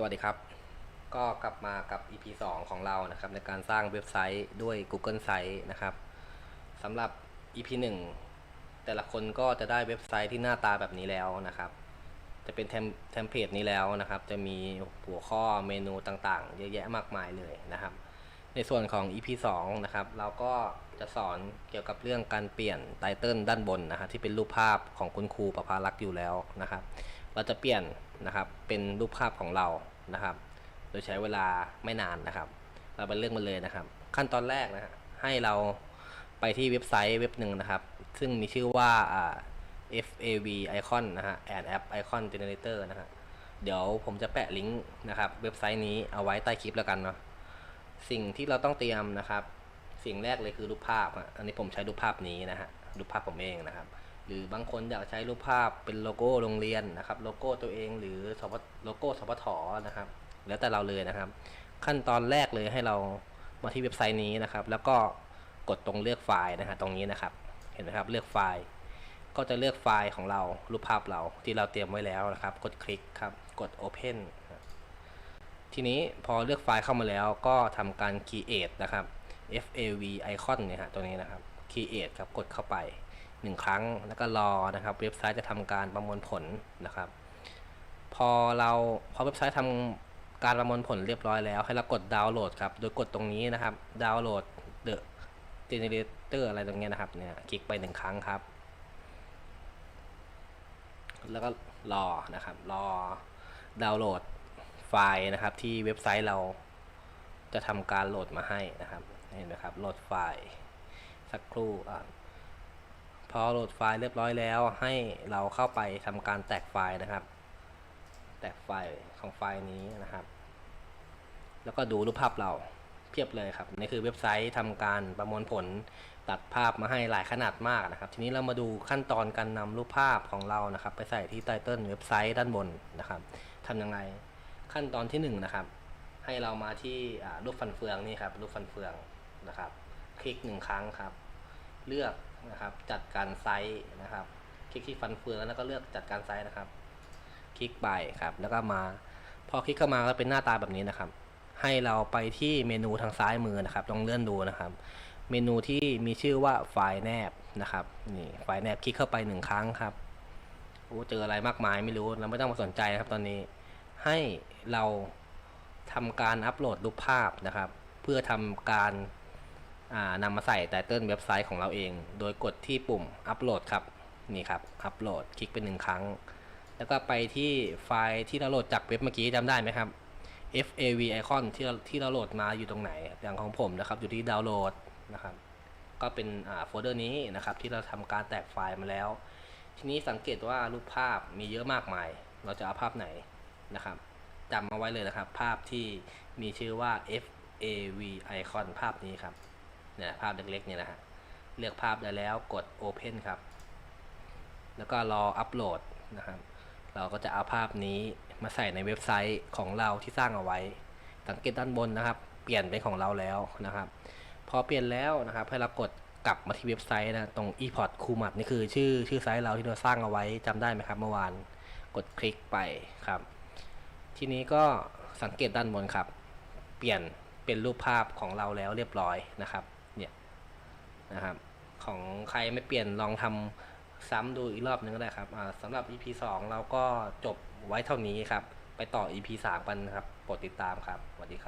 สวัสดีครับ ก็กลับมากับ EP 2 ของเรานะครับ ในการสร้างเว็บไซต์ด้วย Google Site นะครับสำหรับ EP 1 แต่ละคนก็จะได้เว็บไซต์ที่หน้าตาแบบนี้แล้วนะครับ จะเป็นเทมเพลตนี้แล้วนะครับ จะมีหัวข้อเมนูต่างๆ เยอะแยะมากมายเลยนะครับ ในส่วนของ EP 2 นะครับ เราก็จะสอนเกี่ยวกับเรื่องการเปลี่ยนไตเติลด้านบนนะครับที่เป็นรูปภาพของคุณครูประภารักษ์อยู่แล้วนะครับ เราจะเปลี่ยนนะครับเป็นรูปภาพของเรานะครับ โดยใช้เวลาไม่นานนะครับ เราไปเรื่องมันเลยนะครับ ขั้นตอนแรกนะฮะให้เราไปที่เว็บไซต์เว็บหนึ่งนะครับ ซึ่งมีชื่อว่า FAV Icon นะฮะ and App Icon Generator นะฮะเดี๋ยวผมจะแปะลิงก์นะครับเว็บไซต์นี้เอาไว้ใต้คลิปแล้วกันเนาะสิ่งที่เราต้องเตรียมนะครับ สิ่งแรกเลยคือรูปภาพ อันนี้ผมใช้รูปภาพนี้นะฮะรูปภาพผมเองนะครับ หรือบางคนอยากใช้รูปภาพเป็นโลโก้โรงเรียนนะครับ โลโก้ตัวเองหรือสพโลโก้สพทนะครับ แล้วแต่เราเลยนะครับ ขั้นตอนแรกเลยให้เรามาที่เว็บไซต์นี้นะครับ แล้วก็กดตรงเลือกไฟล์นะฮะตรงนี้นะครับ เห็นไหมครับเลือกไฟล์ก็จะเลือกไฟล์ของเรารูปภาพเราที่เราเตรียมไว้แล้วนะครับ กดคลิกครับ กด Open ทีนี้พอเลือกไฟล์เข้ามาแล้วก็ทำการ create นะครับ fav icon เนี่ยฮะตัวนี้นะครับ create ครับกดเข้าไป 1 ครั้ง แล้วก็รอนะครับ เว็บไซต์จะทำการประมวลผลนะครับ พอเราพอเว็บไซต์ทำการประมวลผลเรียบร้อยแล้ว ให้เรากดดาวน์โหลดครับ โดยกดตรงนี้นะครับ ดาวน์โหลด the generator อะไรตรงเนี้ยนะครับ เนี่ย คลิกไปหนึ่งครั้งครับ แล้วก็รอนะครับ รอดาวน์โหลดไฟล์นะครับ ที่เว็บไซต์เราจะทำการโหลดมาให้นะครับ เห็นไหมครับ โหลดไฟล์ สักครู่อะ พอโหลดไฟล์เรียบร้อยแล้วให้เราเข้าไปทำการแตกไฟล์นะครับ แตกไฟล์ของไฟล์นี้นะครับ แล้วก็ดูรูปภาพเราเพียบเลยครับนี่คือเว็บไซต์ทำการประมวลผลตัดภาพมาให้หลายขนาดมากนะครับ ทีนี้เรามาดูขั้นตอนการนำรูปภาพของเรานะครับ ไปใส่ที่ไตเติลเว็บไซต์ด้านบนนะครับทำยังไงขั้นตอนที่หนึ่งนะครับ ให้เรามาที่รูปฟันเฟืองนี่ครับรูปฟันเฟืองนะครับ คลิกหนึ่งครั้งครับ เลือก นะครับ จัดการไซส์นะครับ คลิกที่ฟันเฟืองแล้วก็เลือกจัดการไซส์นะครับ คลิกไปครับ แล้วก็มา พอคลิกเข้ามาก็เป็นหน้าตาแบบนี้นะครับ ให้เราไปที่เมนูทางซ้ายมือนะครับ ลองเลื่อนดูนะครับ เมนูที่มีชื่อว่าไฟล์แนบนะครับ นี่ไฟล์แนบคลิกเข้าไปหนึ่งครั้งครับโอ้เจออะไรมากมายไม่รู้เราไม่ต้องมาสนใจนะครับ ตอนนี้ให้เราทำการอัปโหลดรูปภาพนะครับ เพื่อทำการ นำมาใส่ไตเติลเว็บไซต์ของเราเอง โดยกดที่ปุ่มอัปโหลดครับนี่ครับอัปโหลดคลิกไปหนึ่งครั้ง แล้วก็ไปที่ไฟล์ที่เราโหลดจากเว็บเมื่อกี้จำได้ไหมครับ FAV icon ที่เราที่เราโหลดมาอยู่ตรงไหน อย่างของผมนะครับ อยู่ที่ดาวน์โหลดนะครับ ก็เป็นโฟลเดอร์นี้นะครับ ที่เราทำการแตกไฟล์มาแล้ว ทีนี้สังเกตว่ารูปภาพมีเยอะมากมาย เราจะเอาภาพไหนนะครับจำเอาไว้เลยนะครับ ภาพที่มีชื่อว่า FAV icon ภาพนี้ครับ เนี่ยภาพเล็กๆเนี่ยนะฮะเลือกภาพได้แล้วกด Open ครับ แล้วก็รออัปโหลดนะครับเราก็จะเอาภาพนี้มาใส่ในเว็บไซต์ของเราที่สร้างเอาไว้ สังเกตด้านบนนะครับ เปลี่ยนเป็นของเราแล้วนะครับ พอเปลี่ยนแล้วนะครับให้เรากดกลับมาที่เว็บไซต์นะตรง e-port คูมัดนี่คือชื่อชื่อไซต์เราที่เราสร้างเอาไว้จำได้ไหมครับเมื่อวานกดคลิกไปครับ ทีนี้ก็สังเกตด้านบนครับ เปลี่ยนเป็นรูปภาพของเราแล้วเรียบร้อยนะครับ นะครับ ของใครไม่เปลี่ยนลองทำซ้ำดูอีกรอบนึงก็ได้ครับอ่าสำหรับ EP 2 เราก็จบไว้เท่านี้ครับ ไปต่อ EP 3กันนะครับโปรดติดตามครับสวัสดีครับ